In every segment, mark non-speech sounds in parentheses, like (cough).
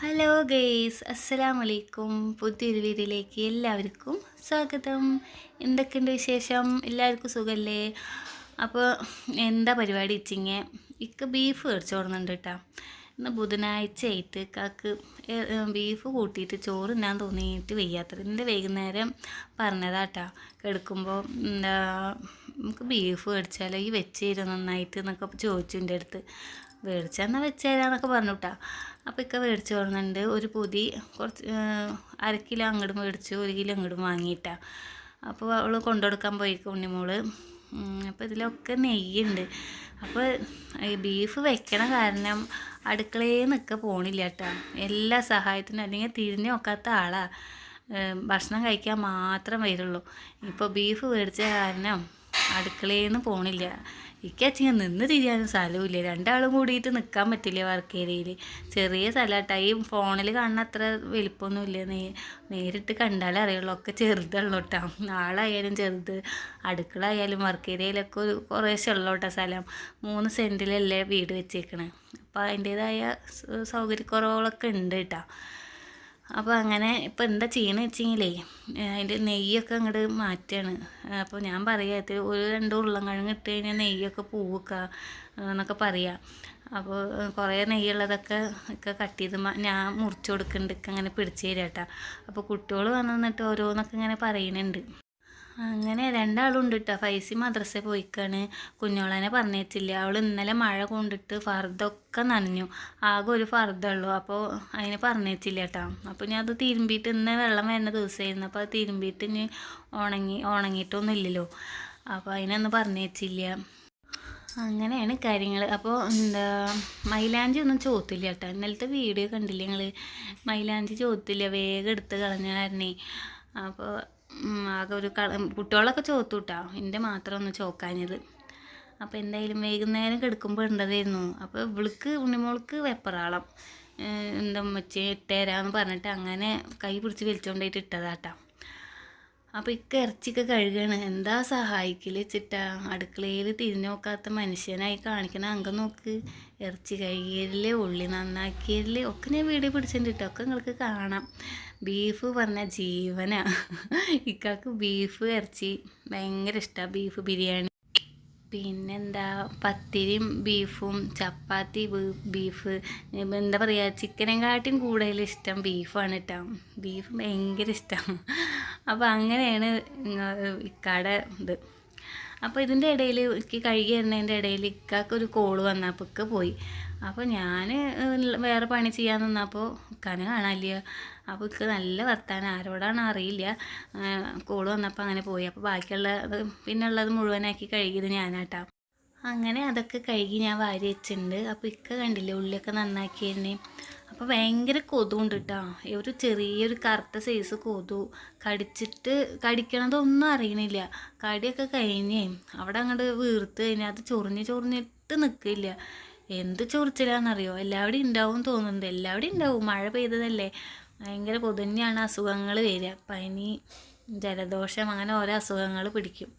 Hello guys അസ്സലാം വലൈക്കും പുതിയൊരു വീഡിയോയിലേക്ക് എല്ലാവർക്കും സ്വാഗതം. എന്തൊക്കെയുണ്ട് വിശേഷം? എല്ലാവർക്കും സുഖമല്ലേ അപ്പോൾ എന്താ പരിപാടി ഇച്ചിങ്ങ? ഇക്ക് ബീഫ് മേടിച്ചു കൊടുക്കുന്നുണ്ട് കേട്ടോ ഇന്ന് ബുധനാഴ്ച ആയിട്ട് കാക്ക് ബീഫ് കൂട്ടിയിട്ട് ചോറ് ഞാൻ തോന്നിയിട്ട് വയ്യാത്തത്. ഇന്ന് വൈകുന്നേരം പറഞ്ഞതാട്ടാ കിടക്കുമ്പോൾ എന്താ നമുക്ക് ബീഫ് മേടിച്ചാലോ? ഈ വെച്ച് തരും നന്നായിട്ട് എന്നൊക്കെ ചോദിച്ചു എന്റെ അടുത്ത്. മേടിച്ചെന്നാൽ വെച്ച് തരാമെന്നൊക്കെ പറഞ്ഞു കേട്ടോ അപ്പോൾ ഇക്ക മേടിച്ച് പറഞ്ഞിട്ടുണ്ട് ഒരു പൊതി കുറച്ച് അര കിലോ അങ്ങോട്ടും മേടിച്ചു. ഒരു കിലോ അങ്ങോട്ടും വാങ്ങിയിട്ടാ. അപ്പോൾ അവൾ കൊണ്ടുകൊടുക്കാൻ പോയി ഉണ്ണിമോൾ. അപ്പോൾ ഇതിലൊക്കെ നെയ്യുണ്ട്. അപ്പോൾ ബീഫ് വെക്കണ കാരണം അടുക്കളയിൽ നിൽക്ക പോണില്ല കേട്ടോ എല്ലാ സഹായത്തിനും അല്ലെങ്കിൽ തിരിഞ്ഞു നോക്കാത്ത ആളാണ് ഭക്ഷണം കഴിക്കാൻ മാത്രം വരുള്ളൂ. ഇപ്പോൾ ബീഫ് മേടിച്ച കാരണം അടുക്കളയിൽ നിന്ന് പോണില്ല ഇക്കച്ചിങ്ങ നിന്ന് തിരിയാനും സ്ഥലമില്ല രണ്ടാളും കൂടിയിട്ട് നിൽക്കാൻ പറ്റില്ല വർക്ക് ഏരിയയിൽ ചെറിയ സ്ഥലമാട്ടാ ഈ ഫോണിൽ കാണുന്ന അത്ര വലിപ്പമൊന്നുമില്ല. നേ നേരിട്ട് കണ്ടാലേ അറിയുള്ളൂ. ഒക്കെ ചെറുതുള്ളൂ കേട്ടോ ആളായാലും ചെറുത്. അടുക്കള ആയാലും വർക്ക് ഏരിയയിലൊക്കെ ഒരു കുറേശ്ശേ ഉള്ളൂ കേട്ടോ സ്ഥലം. മൂന്ന് സെന്റിലല്ലേ വീട് വെച്ചേക്കണേ. അപ്പോൾ അതിന്റേതായ സൗകര്യക്കുറവുകളൊക്കെ ഉണ്ട് കേട്ടോ അപ്പോൾ അങ്ങനെ ഇപ്പോൾ എന്താ ചെയ്യണമെന്ന് വെച്ചെങ്കിലേ അതിന്റെ നെയ്യൊക്കെ അങ്ങോട്ട് മാറ്റുകയാണ് അപ്പോൾ ഞാൻ പറയാം ഒരു രണ്ട് ഉരുളൻകിഴങ്ങ് ഇട്ട് കഴിഞ്ഞാൽ നെയ്യൊക്കെ പൂവുക്ക എന്നൊക്കെ പറയാം. അപ്പോൾ കുറേ നെയ്യുള്ളതൊക്കെ ഒക്കെ കട്ട് ചെയ്ത് ഞാൻ മുറിച്ച് കൊടുക്കുന്നുണ്ട് അങ്ങനെ പിടിച്ച് തരാം കേട്ടോ അപ്പോൾ കുട്ടികൾ വന്നു നിന്നിട്ട് ഓരോന്നൊക്കെ ഇങ്ങനെ പറയുന്നുണ്ട് അങ്ങനെ രണ്ടാളുണ്ട് കേട്ടോ ഫൈസി മദ്രസയിൽ പോയിക്കാണ്. കുഞ്ഞോളനെ പറഞ്ഞേച്ചില്ല. അവൾ ഇന്നലെ മഴ കൊണ്ടിട്ട് ഫർദൊക്കെ നനഞ്ഞു. ആകെ ഒരു ഫർദുള്ളൂ. അപ്പോൾ അതിനെ പറഞ്ഞേച്ചില്ല കേട്ടോ അപ്പോൾ ഞാൻ അത് തിരുമ്പിയിട്ട് ഇന്ന് വെള്ളം വരുന്ന ദിവസമായിരുന്നു അപ്പോൾ അത് തിരുമ്പിയിട്ട് ഇനി ഉണങ്ങി ഉണങ്ങിയിട്ടൊന്നും ഇല്ലല്ലോ അപ്പോൾ അതിനൊന്നും പറഞ്ഞേച്ചില്ല. അങ്ങനെയാണ് കാര്യങ്ങൾ അപ്പോൾ എന്താ മൈലാഞ്ചി ഒന്നും ചോത്തില്ല കേട്ടോ ഇന്നലത്തെ വീഡിയോ കണ്ടില്ല ഞങ്ങൾ മൈലാഞ്ചി ചോത്തില്ല. വേഗം എടുത്ത് കളഞ്ഞായിരുന്നേ. അപ്പോൾ ആകെ ഒരു കുട്ടികളൊക്കെ ചോത്തു എന്റെ മാത്രം ഒന്ന് ചോക്കാഞ്ഞത് അപ്പോൾ എന്തായാലും വൈകുന്നേരം കിടക്കുമ്പോൾ ഉണ്ടതായിരുന്നു അപ്പോൾ ഇവൾക്ക് ഉണ്ണിമോൾക്ക് വെപ്പറാളം എന്താ മച്ചി ഇട്ടേരാന്ന് പറഞ്ഞിട്ട് അങ്ങനെ കൈ പിടിച്ച് വലിച്ചുകൊണ്ടായിട്ട് ഇട്ടതാട്ടാ. അപ്പോൾ ഇക്ക ഇറച്ചിയൊക്കെ കഴുകയാണ് എന്താ സഹായിക്കൽ വെച്ചിട്ടാ? അടുക്കളയിൽ തിരിഞ്ഞു നോക്കാത്ത മനുഷ്യനായി കാണിക്കണ അങ്കം നോക്ക്. ഇറച്ചി കഴുകിയല്ലേ ഉള്ളി നന്നാക്കിയല്ലേ ഒക്കെ ഞാൻ വീഡിയോ പിടിച്ചിട്ടുണ്ട് ഒക്കെ നിങ്ങൾക്ക് കാണാം. ബീഫ് പറഞ്ഞ ജീവനാ. ഇക്കാക്ക് ബീഫ് ഇറച്ചി ഭയങ്കര ഇഷ്ടമാണ് ബീഫ് ബിരിയാണി. പിന്നെന്താ പത്തിരിയും ബീഫും ചപ്പാത്തി ബീഫ്. എന്താ പറയുക ചിക്കനെക്കാട്ടിയും കൂടുതൽ ഇഷ്ടം ബീഫാണ് കേട്ടോ ബീഫ് ഭയങ്കര ഇഷ്ടം. അപ്പോൾ അങ്ങനെയാണ് ഇക്കാടെ ഇത്. അപ്പോൾ ഇതിന്റെ ഇടയിൽ ഇക്ക് കഴുകി വരുന്നതിന്റെ ഇടയിൽ ഇക്കാക്ക് ഒരു കോൾ വന്നപ്പോൾ പോയി. അപ്പോൾ ഞാൻ വേറെ പണി ചെയ്യാൻ നിന്നപ്പോൾ കന കാണാനില്ല. അപ്പോൾ ഇക്ക് നല്ല വർത്താനം ആരോടാണ് അറിയില്ല. കോൾ വന്നപ്പോൾ അങ്ങനെ പോയി. അപ്പോൾ ബാക്കിയുള്ളത് പിന്നുള്ളത് മുഴുവനാക്കി കഴുകിയത് ഞാനാട്ടാ. അങ്ങനെ അതൊക്കെ കഴുകി ഞാൻ വാരി വെച്ചിട്ടുണ്ട്. അപ്പോൾ ഇക്ക കണ്ടില്ലേ ഉള്ളിയൊക്കെ തന്നെ. അപ്പോൾ ഭയങ്കര കൊതുണ്ട് കേട്ടോ ഒരു ചെറിയൊരു കറുത്ത സൈസ് കൊതു. കടിച്ചിട്ട് കടിക്കണതൊന്നും അറിയണില്ല. കടിയൊക്കെ കഴിഞ്ഞേ അവിടെ അങ്ങോട്ട് വീർത്ത് കഴിഞ്ഞാൽ അത് ചൊറിഞ്ഞ് ചൊറിഞ്ഞിട്ട് നിൽക്കില്ല എന്ത് ചൊറിച്ചിലാണെന്നറിയോ എല്ലാവിടെയും ഉണ്ടാവും തോന്നുന്നുണ്ട്. എല്ലാവിടെയും ഉണ്ടാവും മഴ പെയ്തതല്ലേ? ഭയങ്കര പൊതുന്നെയാണ് അസുഖങ്ങൾ വരിക. പനി ജലദോഷം അങ്ങനെ ഓരോ അസുഖങ്ങൾ പിടിക്കും.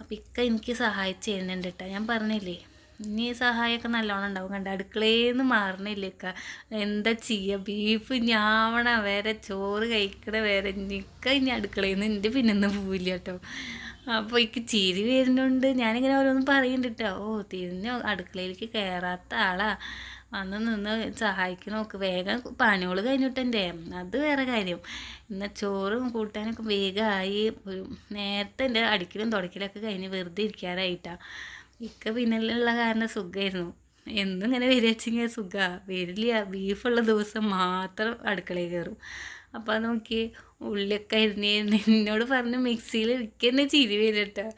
അപ്പം ഇക്ക എനിക്ക് സഹായിച്ചു തരുന്നുണ്ട് കേട്ടോ ഞാൻ പറഞ്ഞില്ലേ? ഇനി സഹായമൊക്കെ നല്ലോണം ഉണ്ടാവും കണ്ട? അടുക്കളയിൽ നിന്ന് മാറണില്ല ഇക്ക. എന്താ ചെയ്യുക ബീഫ് ഞാവണ. വരെ ചോറ് കഴിക്കണ വരെ നിക്ക ഇനി അടുക്കളയിൽ നിന്ന് എന്റെ പിന്നെന്ന് പോവില്ല കേട്ടോ അപ്പോൾ എനിക്ക് ചിരി വരുന്നുണ്ട്. ഞാനിങ്ങനെ ഓരോന്നും പറയുന്നുണ്ട് ഓ തിരിഞ്ഞ അടുക്കളയിലേക്ക് കയറാത്ത ആളാ. വന്ന് നിന്ന് സഹായിക്കണമൊക്കെ വേഗം പണികൾ കഴിഞ്ഞിട്ടെന്റെ. അത് വേറെ കാര്യം. എന്നാൽ ചോറും കൂട്ടാനൊക്കെ വേഗമായി ഒരു നേരത്തെ എന്റെ അടിക്കലും തുടക്കലൊക്കെ കഴിഞ്ഞ് വെറുതെ ഇരിക്കാറായിട്ടാണ് ഇക്ക പിന്നിലുള്ള കാരണം സുഖമായിരുന്നു എന്നും ഇങ്ങനെ വരിക വെച്ചെങ്കിൽ സുഖമാണ് വരില്ല. ബീഫുള്ള ദിവസം മാത്രം അടുക്കളയിൽ കയറും. അപ്പോൾ അത് നോക്കി ഉള്ളിയൊക്കെ അരിഞ്ഞ് എന്നോട് പറഞ്ഞു മിക്സിയിൽ ഇരിക്കുന്ന ചിരി വരും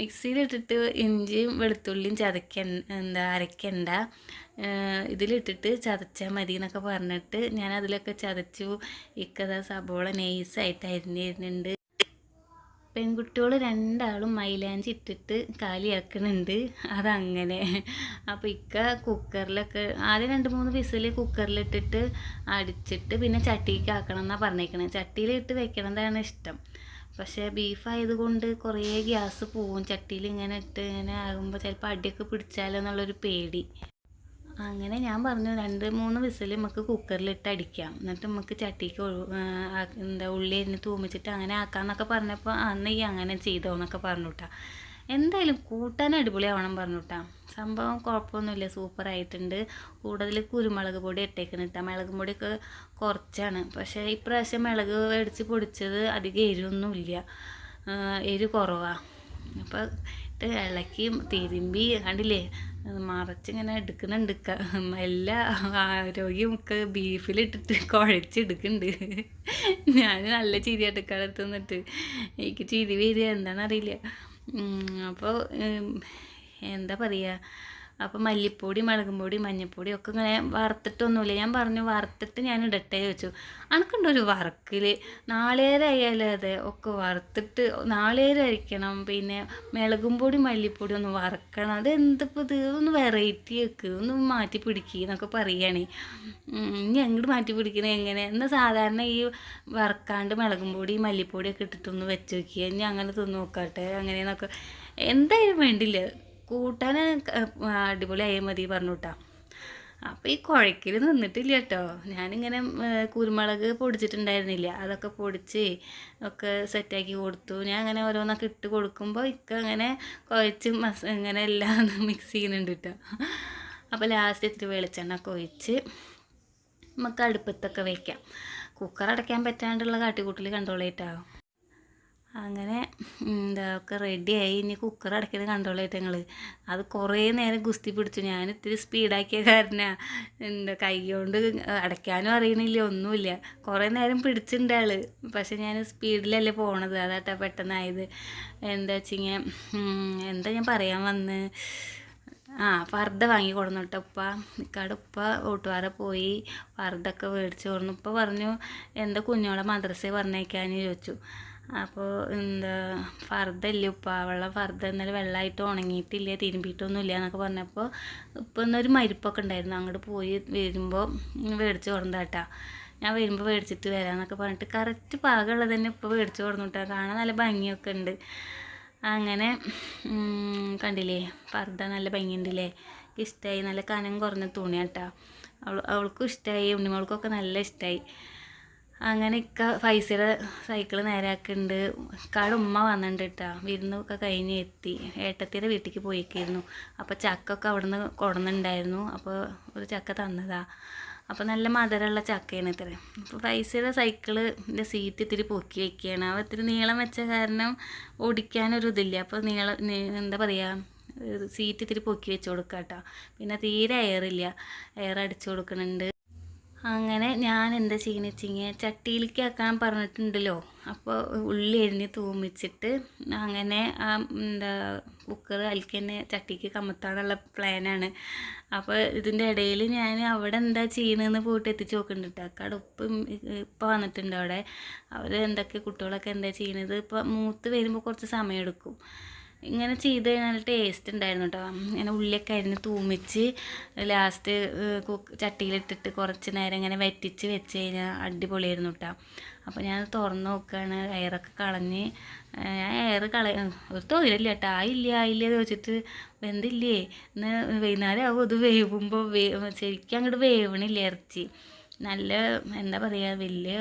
മിക്സിയിലിട്ടിട്ട് ഇഞ്ചിയും വെളുത്തുള്ളിയും ചതക്ക എന്താ അരയ്ക്കണ്ട. ഇതിലിട്ടിട്ട് ചതച്ചാൽ മതി എന്നൊക്കെ പറഞ്ഞിട്ട് ഞാൻ അതിലൊക്കെ ചതച്ചു. ഇക്കതാ സബോള നൈസായിട്ട് അരിഞ്ഞിരുന്നുണ്ട് പെൺകുട്ടികൾ രണ്ടാളും മൈലാഞ്ചി ഇട്ടിട്ട് കാലിയാക്കുന്നുണ്ട് അതങ്ങനെ. അപ്പോൾ ഇക്ക കുക്കറിലൊക്കെ ആദ്യം രണ്ട് മൂന്ന് വിസിൽ കുക്കറിലിട്ടിട്ട് അടിച്ചിട്ട് പിന്നെ ചട്ടിക്ക് ആക്കണം എന്നാണ് പറഞ്ഞേക്കണത് ചട്ടിയിലിട്ട് വെക്കണതാണ് ഇഷ്ടം. പക്ഷേ ബീഫ് ആയതുകൊണ്ട് കുറേ ഗ്യാസ് പോവും. ചട്ടിയിൽ ഇങ്ങനെ ഇട്ട് ഇങ്ങനെ ആകുമ്പോൾ ചിലപ്പോൾ അടിയൊക്കെ പിടിച്ചാലോ എന്നുള്ളൊരു പേടി. അങ്ങനെ ഞാൻ പറഞ്ഞു രണ്ട് മൂന്ന് വിസിൽ നമുക്ക് കുക്കറിലിട്ട് അടിക്കാം. എന്നിട്ട് നമുക്ക് ചട്ടിക്ക് എന്താ ഉള്ളി അരിഞ്ഞ് തൂമിച്ചിട്ട് അങ്ങനെ ആക്കാന്നൊക്കെ പറഞ്ഞപ്പോൾ അന്ന് ഈ അങ്ങനെ ചെയ്തോ എന്നൊക്കെ പറഞ്ഞു കേട്ടാ എന്തായാലും കൂട്ടാൻ അടിപൊളിയാവണം പറഞ്ഞു കേട്ടാ സംഭവം കുഴപ്പമൊന്നുമില്ല സൂപ്പറായിട്ടുണ്ട് കൂടുതൽ കുരുമുളക് പൊടി ഇട്ടേക്കണം ഇട്ടാ മുളക് പൊടിയൊക്കെ കുറച്ചാണ്. പക്ഷേ ഇപ്രാവശ്യം മുളക് അടിച്ച് പൊടിച്ചത് അധികം എരിവൊന്നുമില്ല. എരിവ് കുറവാണ് അപ്പോൾ ഇളക്കി തിരുമ്പി കണ്ടില്ലേ? മറച്ചിങ്ങനെ എടുക്കുന്നുണ്ട് എല്ലാ ആരോഗ്യമൊക്കെ ബീഫിലിട്ടിട്ട് (laughs) കുഴച്ചെടുക്കുന്നുണ്ട് ഞാൻ നല്ല ചിരി എടുക്കാടത്ത് നിന്നിട്ട് എനിക്ക് ചിരി വരിക എന്താണെന്നറിയില്ല. അപ്പോൾ എന്താ പറയുക അപ്പോൾ മല്ലിപ്പൊടി മുളകും പൊടി മഞ്ഞൾപ്പൊടി ഒക്കെ ഇങ്ങനെ വറുത്തിട്ടൊന്നുമില്ല. ഞാൻ പറഞ്ഞു വറുത്തിട്ട് ഞാൻ ഇടട്ടെ വെച്ചു അനക്കുണ്ടോ ഒരു വറക്കിൽ നാളേരായാലും അതെ ഒക്കെ വറുത്തിട്ട് നാളേരം അരിക്കണം. പിന്നെ മുളകും പൊടി മല്ലിപ്പൊടി ഒന്ന് വറക്കണം. അത് എന്തിപ്പോൾ ഇത് ഒന്ന് വെറൈറ്റി വെക്ക് ഒന്ന് മാറ്റി പിടിക്കുക എന്നൊക്കെ ഇനി അങ്ങോട്ട് മാറ്റി പിടിക്കുന്നത് എങ്ങനെ? എന്നാൽ സാധാരണ ഈ വറക്കാണ്ട് മുളകും പൊടി മല്ലിപ്പൊടി ഒക്കെ ഇട്ടിട്ടൊന്ന് വെച്ച് വെക്കുക ഇനി അങ്ങനെ തിന്ന് നോക്കട്ടെ അങ്ങനെയെന്നൊക്കെ എന്തായാലും വേണ്ടില്ല. കൂട്ടാൻ അടിപൊളിയായ മതി പറഞ്ഞു കേട്ടോ അപ്പോൾ ഈ കുഴക്കിൽ നിന്നിട്ടില്ല കേട്ടോ ഞാനിങ്ങനെ കുരുമുളക് പൊടിച്ചിട്ടുണ്ടായിരുന്നില്ല. അതൊക്കെ പൊടിച്ച് ഒക്കെ സെറ്റാക്കി കൊടുത്തു. ഞാൻ അങ്ങനെ ഓരോന്നൊക്കെ ഇട്ട് കൊടുക്കുമ്പോൾ ഇക്ക അങ്ങനെ കുഴച്ച് മസ് ഇങ്ങനെ എല്ലാം (laughs) മിക്സ് ചെയ്യുന്നുണ്ട് കേട്ടോ അപ്പോൾ ലാസ്റ്റ് ഇത്തിരി വെളിച്ചെണ്ണ കൊഴിച്ച് നമുക്ക് അടുപ്പത്തൊക്കെ വയ്ക്കാം കുക്കർ അടയ്ക്കാൻ പറ്റാണ്ടുള്ള കാട്ടിക്കൂട്ടിൽ കണ്ടോളേറ്റാവും അങ്ങനെ എന്താ ഒക്കെ റെഡിയായി ഇനി കുക്കർ അടയ്ക്കുന്നത് കണ്ടോളായിട്ട് ഞങ്ങൾ അത് കുറേ നേരം ഗുസ്തി പിടിച്ചു. ഞാൻ ഇത്തിരി സ്പീഡാക്കിയ കാരണമാണ് എന്താ കൈ കൊണ്ട് അടയ്ക്കാനും അറിയണില്ല ഒന്നുമില്ല. കുറേ നേരം പിടിച്ചിട്ടുണ്ട് ആൾ. പക്ഷെ ഞാൻ സ്പീഡിലല്ലേ പോണത്. അതാട്ടാ പെട്ടെന്നായത്. എന്താ വെച്ചിങ്ങനെ എന്താ ഞാൻ പറയാൻ വന്ന്? ആ ഫർദ വാങ്ങി കൊടുന്നു കേട്ടോ ഉപ്പ. ഇക്കാട് ഉപ്പ ഓട്ടുപാറ പോയി. ഫർദൊക്കെ മേടിച്ച് കൊടുന്നു. ഉപ്പ പറഞ്ഞു എന്താ കുഞ്ഞോളെ മദ്രസയിൽ പറഞ്ഞേക്കാന്ന് ചോദിച്ചു. അപ്പോൾ എന്താ ഫർദ്ദല്ലേ ഉപ്പ? അവളെ ഫർദ ഇന്നലെ വെള്ളമായിട്ട് ഉണങ്ങിയിട്ടില്ല തിരുമ്പിയിട്ടൊന്നുമില്ല എന്നൊക്കെ പറഞ്ഞപ്പോൾ ഇപ്പം ഇന്നൊരു മരിപ്പൊക്കെ ഉണ്ടായിരുന്നു. അങ്ങോട്ട് പോയി വരുമ്പോൾ മേടിച്ച് കൊടുന്നതാട്ടാ ഞാൻ വരുമ്പോൾ മേടിച്ചിട്ട് വരാമെന്നൊക്കെ പറഞ്ഞിട്ട് കറക്റ്റ് പാകമുള്ളത് തന്നെ ഇപ്പോൾ മേടിച്ച് കൊടുത്തുട്ടാ കാണാൻ നല്ല ഭംഗിയൊക്കെ ഉണ്ട്. അങ്ങനെ കണ്ടില്ലേ? പർദ്ദ നല്ല ഭംഗിയുണ്ടല്ലേ? ഇഷ്ടമായി നല്ല കനം കുറഞ്ഞ തുണിയാട്ടാ. അവൾ അവൾക്കും ഇഷ്ടമായി ഉണ്ണിമോൾക്കൊക്കെ നല്ല ഇഷ്ടമായി അങ്ങനെ ഇക്ക ഫൈസയുടെ സൈക്കിൾ നേരാക്കുന്നുണ്ട് ഇക്കാട് ഉമ്മ വന്നിട്ടുണ്ട് കേട്ടോ വിരുന്നൊക്കെ കഴിഞ്ഞ് എത്തി. ഏട്ടത്തിയുടെ വീട്ടിലേക്ക് പോയിക്കായിരുന്നു. അപ്പോൾ ചക്കൊക്കെ അവിടെ നിന്ന് കൊടുന്നുണ്ടായിരുന്നു. അപ്പോൾ ഒരു ചക്ക തന്നതാ. അപ്പോൾ നല്ല മധുരമുള്ള ചക്കയാണ് ഇത്ര. അപ്പോൾ ഫൈസയുടെ സൈക്കിളിന്റെ സീറ്റ് ഇത്തിരി പൊക്കി വയ്ക്കുകയാണ് അവ ഇത്തിരി നീളം വെച്ച കാരണം ഓടിക്കാനൊരു ഇതില്ല. അപ്പോൾ നീളം എന്താ പറയുക സീറ്റ് ഇത്തിരി പൊക്കി വെച്ച് കൊടുക്കുക കേട്ടോ പിന്നെ തീരെ എയറില്ല എയർ അടിച്ചു കൊടുക്കുന്നുണ്ട് അങ്ങനെ ഞാൻ എന്താ ചെയ്യുന്നത് കഴിഞ്ഞാൽ ചട്ടിയിലേക്ക് ആക്കാൻ പറഞ്ഞിട്ടുണ്ടല്ലോ. അപ്പോൾ ഉള്ളി എരിഞ്ഞ് തൂമിച്ചിട്ട് അങ്ങനെ ആ എന്താ കുക്കർ അതിലേക്ക് തന്നെ ചട്ടിക്ക് കമത്താനുള്ള പ്ലാനാണ്. അപ്പോൾ ഇതിന്റെ ഇടയിൽ ഞാൻ അവിടെ എന്താ ചെയ്യണമെന്ന് പോയിട്ട് എത്തിച്ച് നോക്കുന്നുണ്ട് കേട്ടോ ഉപ്പ് ഇപ്പം വന്നിട്ടുണ്ട് അവിടെ. അവർ എന്തൊക്കെ കുട്ടികളൊക്കെ എന്താ ചെയ്യുന്നത് ഇപ്പോൾ മൂത്ത് വരുമ്പോൾ കുറച്ച് സമയം എടുക്കും ഇങ്ങനെ ചെയ്ത് കഴിഞ്ഞാൽ ടേസ്റ്റ് ഉണ്ടായിരുന്നു കേട്ടോ ഇങ്ങനെ ഉള്ളിയൊക്കെ അരിഞ്ഞ് തൂമിച്ച് ലാസ്റ്റ് കുക്ക് ചട്ടിയിലിട്ടിട്ട് കുറച്ച് നേരം ഇങ്ങനെ വറ്റിച്ച് വെച്ച് കഴിഞ്ഞാൽ അടിപൊളിയായിരുന്നു കേട്ടോ അപ്പോൾ ഞാൻ തുറന്ന് നോക്കുകയാണ് എയറൊക്കെ കളഞ്ഞ് ഞാൻ എയർ കള ഒരു തൊഴിലില്ല കേട്ടോ ആയില്ല ആയില്ല ചോദിച്ചിട്ട് വെന്തില്ലേ? ഇന്ന് വൈകുന്നേരം ആവും ഇത് വേവുമ്പോൾ വേ ശരിക്കും അങ്ങോട്ട് വേവണില്ല? ഇറച്ചി. നല്ല എന്താ പറയുക വലിയ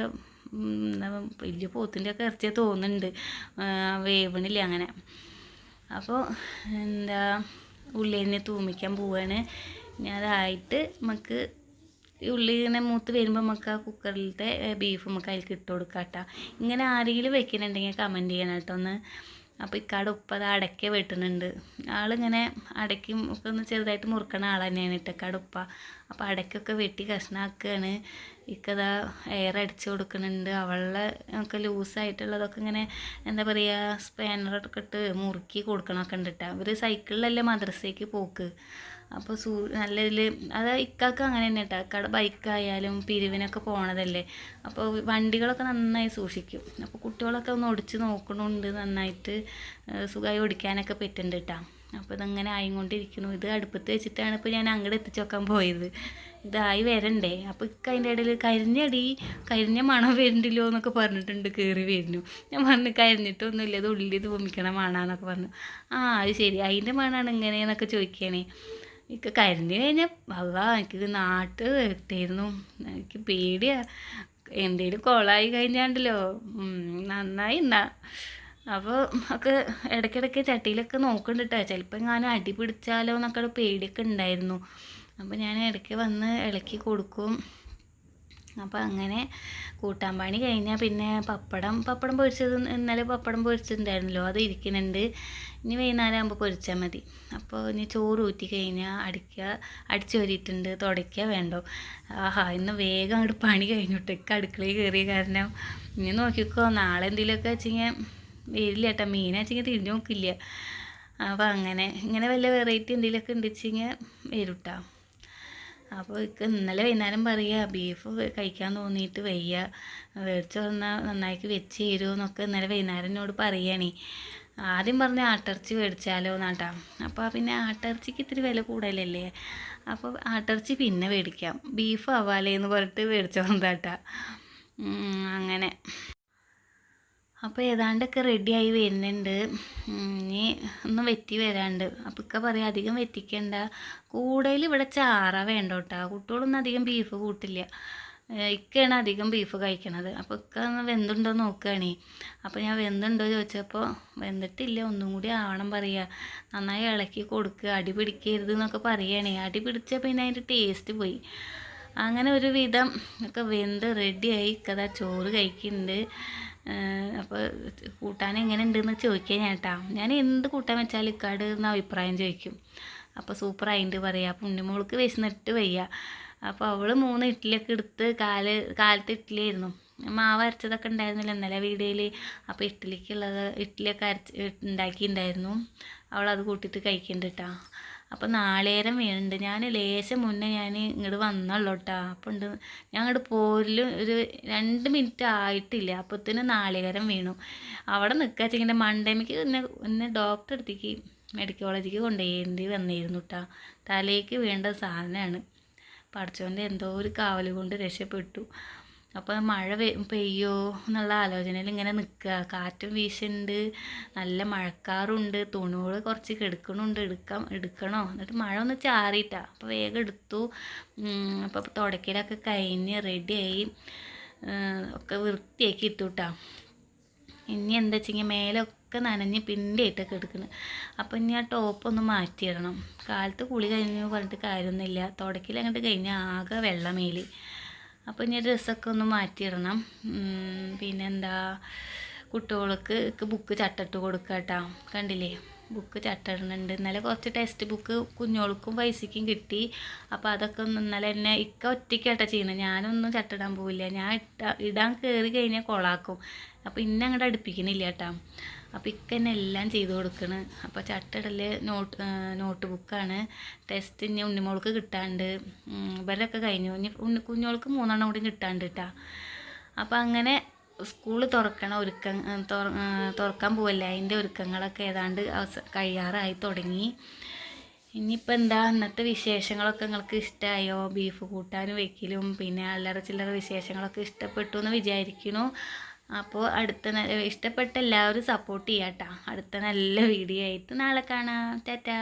വലിയ പോത്തിന്റെ ഒക്കെ ഇറച്ചിയെ തോന്നുന്നുണ്ട്. വേവണില്ല അങ്ങനെ. അപ്പോൾ എന്താ ഉള്ളി തന്നെ തൂമിക്കാൻ പോവുകയാണ് ഞാൻ അതായിട്ട് നമുക്ക് ഉള്ളി ഇങ്ങനെ മൂത്ത് വരുമ്പോൾ നമുക്ക് ആ കുക്കറിലത്തെ ബീഫ് നമുക്ക് അതിലേക്ക് ഇട്ട് കൊടുക്കാം കേട്ടോ ഇങ്ങനെ ആരെങ്കിലും വെക്കുന്നുണ്ടെങ്കിൽ കമന്റ് ചെയ്യണം കേട്ടോ ഒന്ന്. അപ്പോൾ ഇക്കാട് ഉപ്പ് അത് അടയ്ക്ക വെട്ടുന്നുണ്ട്. ആളിങ്ങനെ അടയ്ക്കും ഒക്കെ ഒന്ന് ചെറുതായിട്ട് മുറുക്കണ ആൾ തന്നെയാണ് ഇട്ടക്കാട് ഉപ്പ. അപ്പോൾ അടയ്ക്കൊക്കെ വെട്ടി കഷ്ണാക്കുകയാണ് ഇക്കതാ എയർ അടിച്ചു കൊടുക്കുന്നുണ്ട് അവളെ ഒക്കെ ലൂസായിട്ടുള്ളതൊക്കെ ഇങ്ങനെ എന്താ പറയുക സ്പാനറൊക്കെ ഇട്ട് മുറുക്കി കൊടുക്കണമൊക്കെ ഉണ്ട് കേട്ടോ ഇവർ സൈക്കിളിലല്ലേ മദ്രസയ്ക്ക് പോക്ക്. അപ്പോൾ സൂ നല്ല ഇതിൽ അത് ഇക്കാക്ക് അങ്ങനെ തന്നെ കേട്ടോ ഇക്കടെ ബൈക്കായാലും പിരിവിനൊക്കെ പോണതല്ലേ. അപ്പോൾ വണ്ടികളൊക്കെ നന്നായി സൂക്ഷിക്കും. അപ്പോൾ കുട്ടികളൊക്കെ ഒന്ന് ഓടിച്ച് നോക്കണുണ്ട് നന്നായിട്ട്. സുഖമായി ഓടിക്കാനൊക്കെ പറ്റുന്നുണ്ട് കേട്ടോ അപ്പോൾ ഇതങ്ങനെ ആയിക്കൊണ്ടിരിക്കുന്നു. ഇത് അടുപ്പത്ത് വെച്ചിട്ടാണ് ഇപ്പോൾ ഞാൻ അങ്ങോട്ട് എത്തിച്ചു നോക്കാൻ പോയത്. ഇതായി വരണ്ടേ. അപ്പോൾ ഇക്ക അതിന്റെ ഇടയിൽ കരിഞ്ഞടി കരിഞ്ഞ മണം വരുന്നില്ലോ എന്നൊക്കെ പറഞ്ഞിട്ടുണ്ട് കയറി വരുന്നു. ഞാൻ പറഞ്ഞു കരിഞ്ഞിട്ടൊന്നുമില്ല ഇത് ഉള്ളിൽ തൂമിക്കണ മണാന്നൊക്കെ പറഞ്ഞു. ആ അത് ശരി. അതിന്റെ മണമാണ് ഇങ്ങനെയെന്നൊക്കെ ചോദിക്കുകയാണേ. എനിക്ക് കരിഞ്ഞു കഴിഞ്ഞാൽ അല്ല എനിക്ക് നാട്ട് വരുത്തായിരുന്നു എനിക്ക് പേടിയാ. എന്തേലും കൊളായി കഴിഞ്ഞാണ്ടല്ലോ. നന്നായി എന്നാ അപ്പോൾ ഒക്കെ ഇടയ്ക്കിടയ്ക്ക് ചട്ടിയിലൊക്കെ നോക്കുന്നുണ്ട് കേട്ടോ ചിലപ്പോൾ എങ്ങാനും അടി പിടിച്ചാലോ എന്നൊക്കെ പേടിയൊക്കെ ഉണ്ടായിരുന്നു. അപ്പോൾ ഞാൻ ഇടയ്ക്ക് വന്ന് ഇളക്കി കൊടുക്കും. അപ്പോൾ അങ്ങനെ കൂട്ടാൻ പണി കഴിഞ്ഞാൽ പിന്നെ പപ്പടം പപ്പടം പൊരിച്ചത് ഇന്നലെ പപ്പടം പൊരിച്ചിട്ടുണ്ടായിരുന്നല്ലോ അത് ഇരിക്കുന്നുണ്ട്. ഇനി വൈകുന്നേരം ആകുമ്പോൾ പൊരിച്ചാൽ മതി. അപ്പോൾ ഇനി ചോറ് ഊറ്റി കഴിഞ്ഞാൽ അടിക്കുക അടിച്ചു വരിയിട്ടുണ്ട് തുടയ്ക്കുക വേണ്ടോ? ആഹാ ഇന്ന് വേഗം അങ്ങോട്ട് പണി കഴിഞ്ഞിട്ടേക്ക് അടുക്കളയിൽ കയറിയ കാരണം. ഇനി നോക്കിക്കോ നാളെ എന്തെങ്കിലുമൊക്കെ വെച്ചിങ്ങനെ വരില്ല കേട്ടോ മീൻ വെച്ചെങ്കിൽ തിരിഞ്ഞു നോക്കില്ല. അപ്പോൾ അങ്ങനെ ഇങ്ങനെ വല്ല വെറൈറ്റി എന്തെങ്കിലുമൊക്കെ ഉണ്ടെച്ചിങ്ങനെ വരും കേട്ടോ അപ്പോൾ ഇക്ക് ഇന്നലെ വൈകുന്നേരം പറയുക ബീഫ് കഴിക്കാൻ തോന്നിയിട്ട് വയ്യ. മേടിച്ച് വന്നാൽ നന്നായിട്ട് വെച്ച് തരുമോ എന്നൊക്കെ ഇന്നലെ വൈകുന്നേരം എന്നോട് ആദ്യം പറഞ്ഞ ആട്ടിറച്ചി മേടിച്ചാലോ എന്നാട്ടാ അപ്പോൾ പിന്നെ ആട്ടിറച്ചിക്ക് ഇത്തിരി വില കൂടുതലല്ലേ? അപ്പോൾ ആട്ടിറച്ചി പിന്നെ മേടിക്കാം ബീഫ് ആവാലേ എന്ന് പറഞ്ഞിട്ട് മേടിച്ചു വന്നതാട്ടാ അങ്ങനെ. അപ്പോൾ ഏതാണ്ടൊക്കെ റെഡിയായി വരുന്നുണ്ട്. ഇനി ഒന്ന് വെറ്റി വരാണ്ട്. അപ്പോൾ ഇക്ക പറയാം അധികം വെറ്റിക്കണ്ട കൂടുതൽ ഇവിടെ ചാറ വേണ്ട കേട്ടോ കുട്ടികളൊന്നും അധികം ബീഫ് കൂട്ടില്ല. ഇക്കയാണ് അധികം ബീഫ് കഴിക്കണത്. അപ്പോൾ ഇക്ക ഒന്ന് വെന്തുണ്ടോ നോക്കുകയാണേ അപ്പോൾ ഞാൻ വെന്തുണ്ടോ ചോദിച്ചപ്പോൾ വെന്തിട്ടില്ല. ഒന്നും കൂടി ആവണം പറയുക നന്നായി ഇളക്കി കൊടുക്കുക അടി പിടിക്കരുത് എന്നൊക്കെ പറയുകയാണേ അടി പിടിച്ചാൽ പിന്നെ അതിന്റെ ടേസ്റ്റ് പോയി. അങ്ങനെ ഒരു വിധം ഒക്കെ വെന്ത് റെഡിയായി ഇക്കതാ ചോറ് കഴിക്കുന്നുണ്ട് അപ്പോൾ കൂട്ടാൻ എങ്ങനെ ഉണ്ടെന്ന് ചോദിക്കാൻ ഞാൻ കേട്ടോ ഞാൻ എന്ത് കൂട്ടാൻ വെച്ചാൽ ഇക്കാട് എന്ന അഭിപ്രായം ചോദിക്കും. അപ്പോൾ സൂപ്പർ ആയിട്ട് പറയാം. അപ്പം ഉണ്ണിമോൾക്ക് വിശന്നിട്ട് വയ്യ. അപ്പോൾ അവൾ മൂന്ന് ഇഡ്ഡലിയൊക്കെ എടുത്ത് കാൽ കാലത്ത് ഇഡ്ഡലിയായിരുന്നു മാവ് അരച്ചതൊക്കെ ഉണ്ടായിരുന്നില്ല. ഇന്നലെ വീഡിയോയിൽ അപ്പോൾ ഇഡ്ഡലിക്കുള്ളത് ഇഡ്ഡലിയൊക്കെ അരച്ച് ഉണ്ടാക്കിയിട്ടുണ്ടായിരുന്നു അവളത് കൂട്ടിയിട്ട് കഴിക്കുന്നുണ്ട് കേട്ടോ അപ്പോൾ നാളേരം വീണുണ്ട്. ഞാൻ ലേശം മുന്നേ ഞാൻ ഇങ്ങോട്ട് വന്നുള്ളൂ കേട്ടോ ഉണ്ട് ഞാൻ അങ്ങോട്ട് പോരലും ഒരു രണ്ട് മിനിറ്റ് ആയിട്ടില്ല. അപ്പോഴത്തേന് നാളികേരം വീണു. അവിടെ നിൽക്കുക വെച്ചെങ്കിൽ മണ്ടേമിക്ക് എന്നെ എന്നെ ഡോക്ടറെ അടുത്തേക്ക് മെഡിക്കൽ കോളേജിലേക്ക് കൊണ്ടുപോയി വന്നിരുന്നു കേട്ടോ തലേക്ക് വേണ്ട സാധനമാണ് പഠിച്ചോന്റെ എന്തോ ഒരു കാവൽ കൊണ്ട് രക്ഷപ്പെട്ടു. അപ്പോൾ മഴ പെയ്യോ എന്നുള്ള ആലോചനയിൽ ഇങ്ങനെ നിൽക്കുക കാറ്റും വീശുന്നുണ്ട് നല്ല മഴക്കാറുണ്ട് തുണികൾ കുറച്ച് കെടുക്കണുണ്ട് എടുക്കാം എടുക്കണോ? എന്നിട്ട് മഴ ഒന്ന് ചാറിയിട്ട. അപ്പോൾ വേഗം എടുത്തു. അപ്പോൾ തുടക്കലൊക്കെ കഴിഞ്ഞ് റെഡിയായി ഒക്കെ വൃത്തിയാക്കി ഇട്ടുട്ടാ. ഇനി എന്താ വെച്ചെങ്കിൽ മേലൊക്കെ നനഞ്ഞ് പിണ്ടിയായിട്ടൊക്കെ എടുക്കുന്നത് അപ്പോൾ ഇനി ആ ടോപ്പൊന്ന് മാറ്റിയിടണം. കാലത്ത് കുളി കഴിഞ്ഞു പറഞ്ഞിട്ട് കാര്യമൊന്നുമില്ല. തുടക്കിൽ അങ്ങോട്ട് കഴിഞ്ഞാൽ ആകെ വെള്ളമേൽ. അപ്പോൾ ഇനി ഡ്രസ്സൊക്കെ ഒന്ന് മാറ്റിയിടണം. പിന്നെന്താ കുട്ടികൾക്ക് ബുക്ക് ചട്ടിട്ട് കൊടുക്കുക കേട്ടോ കണ്ടില്ലേ? ബുക്ക് ചട്ടിടുന്നുണ്ട്. ഇന്നലെ കുറച്ച് ടെക്സ്റ്റ് ബുക്ക് കുഞ്ഞോൾക്കും പൈസയ്ക്കും കിട്ടി. അപ്പോൾ അതൊക്കെ ഒന്ന് ഇന്നലെ എന്നെ ഇക്ക ഒറ്റയ്ക്കാട്ടോ ചെയ്യുന്നത് ഞാനൊന്നും ചട്ടിടാൻ പോവില്ല. ഞാൻ ഇട്ട ഇടാൻ കയറി കഴിഞ്ഞാൽ കൊളാക്കും. അപ്പോൾ ഇന്നെ അങ്ങോട്ട് അടുപ്പിക്കണില്ല കേട്ടോ അപ്പോൾ ഇക്ക തന്നെ എല്ലാം ചെയ്തു കൊടുക്കണ്. അപ്പോൾ ചട്ടടൽ നോട്ട് നോട്ട് ബുക്കാണ് ടെസ്റ്റ് ഇനി ഉണ്ണിമോൾക്ക് കിട്ടാണ്ട്. ഇവരൊക്കെ കഴിഞ്ഞു. ഇനി ഉണ്ണി കുഞ്ഞോൾക്ക് മൂന്നെണ്ണം കൂടി കിട്ടാണ്ട് കേട്ടോ അപ്പോൾ അങ്ങനെ സ്കൂൾ തുറക്കണ ഒരുക്കം തുറക്കാൻ പോവല്ലേ? അതിന്റെ ഒരുക്കങ്ങളൊക്കെ ഏതാണ്ട് അവസ കഴിയാറായി തുടങ്ങി. ഇനിയിപ്പോൾ എന്താ? ഇന്നത്തെ വിശേഷങ്ങളൊക്കെ നിങ്ങൾക്ക് ഇഷ്ടമായോ ബീഫ് കൂട്ടാനും വെക്കലും പിന്നെ അല്ലറ ചില്ലറ വിശേഷങ്ങളൊക്കെ ഇഷ്ടപ്പെട്ടു എന്ന് വിചാരിക്കുന്നു അപ്പോൾ അടുത്ത ഇഷ്ടപ്പെട്ട എല്ലാവരും സപ്പോർട്ട് ചെയ്യാം കേട്ടോ അടുത്ത നല്ല വീഡിയോ ആയിട്ട് നാളെ കാണാം. ടാറ്റാ.